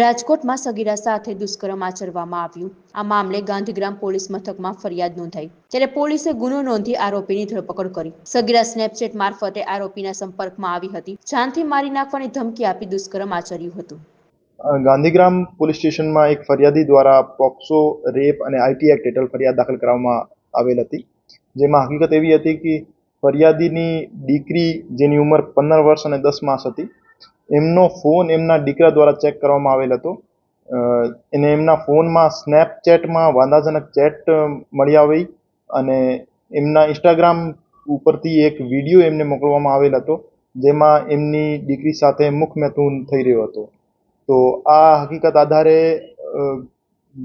રાજકોટમાં સગીરા સાથે દુષ્કર્મ આચરવામાં આવ્યું. આ મામલે ગાંધીગ્રામ પોલીસ મથકમાં ફરિયાદ નોંધાઈ ત્યારે પોલીસે ગુનો નોંધી આરોપીની ધરપકડ કરી. સગીરા સ્નેપચેટ મારફતે આરોપીના સંપર્કમાં આવી હતી. જાનથી મારી નાખવાની ધમકી આપી દુષ્કર્મ આચર્યું હતું. ગાંધીગ્રામ પોલીસ સ્ટેશનમાં એક ફરિયાદી દ્વારા પોક્સો, રેપ અને આઈટી એક્ટ હેઠળ ફરિયાદ દાખલ કરવામાં આવેલ હતી. જેમાં હકીકત એવી હતી કે ફરિયાદીની દીકરી જેની ઉંમર પંદર વર્ષ અને દસ માસ હતી. એમનો ફોન એમના દીકરા દ્વારા ચેક કરવામાં આવેલ હતો. એને એમના ફોનમાં સ્નેપચેટમાં વાંધાજનક ચેટ મળી આવી અને એમના ઇન્સ્ટાગ્રામ ઉપરથી એક વીડિયો એમને મોકલવામાં આવેલ હતો, જેમાં એમની દીકરી સાથે મુખ મેથુન થઈ રહ્યો હતો. તો આ હકીકત આધારે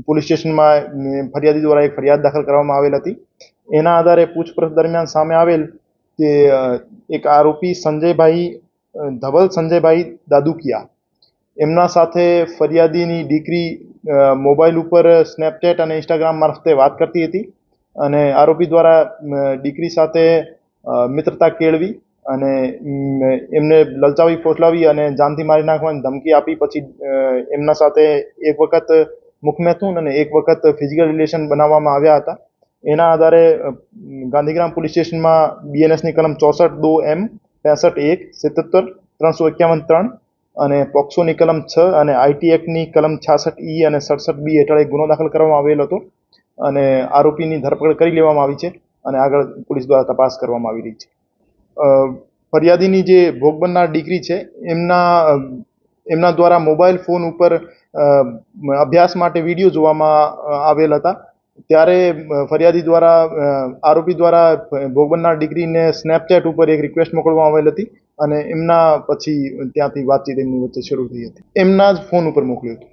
પોલીસ સ્ટેશનમાં ફરિયાદી દ્વારા એક ફરિયાદ દાખલ કરવામાં આવેલ હતી. એના આધારે પૂછપરછ દરમિયાન સામે આવેલ કે એક આરોપી સંજયભાઈ ધવલ સંજયભાઈ દાદુકિયા. એમના સાથે ફરિયાદીની દીકરી મોબાઈલ ઉપર સ્નેપચેટ અને ઇન્સ્ટાગ્રામ મારફતે વાત કરતી હતી અને આરોપી દ્વારા દીકરી સાથે મિત્રતા કેળવી અને એમને લલચાવી ફોસલાવી અને જાનથી મારી નાખવાની ધમકી આપી. પછી એમના સાથે એક વખત મુખમેથુન અને એક વખત ફિઝિકલ રિલેશન બનાવવામાં આવ્યા હતા. એના આધારે ગાંધીગ્રામ પોલીસ સ્ટેશનમાં બીએનએસની કલમ ચોસઠ દો એમ પેંસઠ એક સિત્તોતેર ત્રણસો એકાવન ત્રણ અને પોક્સોની કલમ છ અને આઈટી એક્ટની કલમ છાસઠ ઈ અને સડસઠ બી હેઠળ એક ગુનો દાખલ કરવામાં આવેલ હતો અને આરોપીની ધરપકડ કરી લેવામાં આવી છે અને આગળ પોલીસ દ્વારા તપાસ કરવામાં આવી રહી છે. ફરિયાદીની જે ભોગ બનનાર દીકરી છે, એમના એમના દ્વારા મોબાઈલ ફોન ઉપર અભ્યાસ માટે વીડિયો જોવામાં આવેલ હતા. ત્યારે ફરિયાદી દ્વારા આરોપી દ્વારા ભોગ દીકરીને સ્નેપચેટ ઉપર એક રિક્વેસ્ટ મોકલવામાં આવેલ હતી અને એમના પછી ત્યાંથી વાતચીત એમની વચ્ચે શરૂ થઈ હતી. એમના જ ફોન ઉપર મોકલ્યું હતું.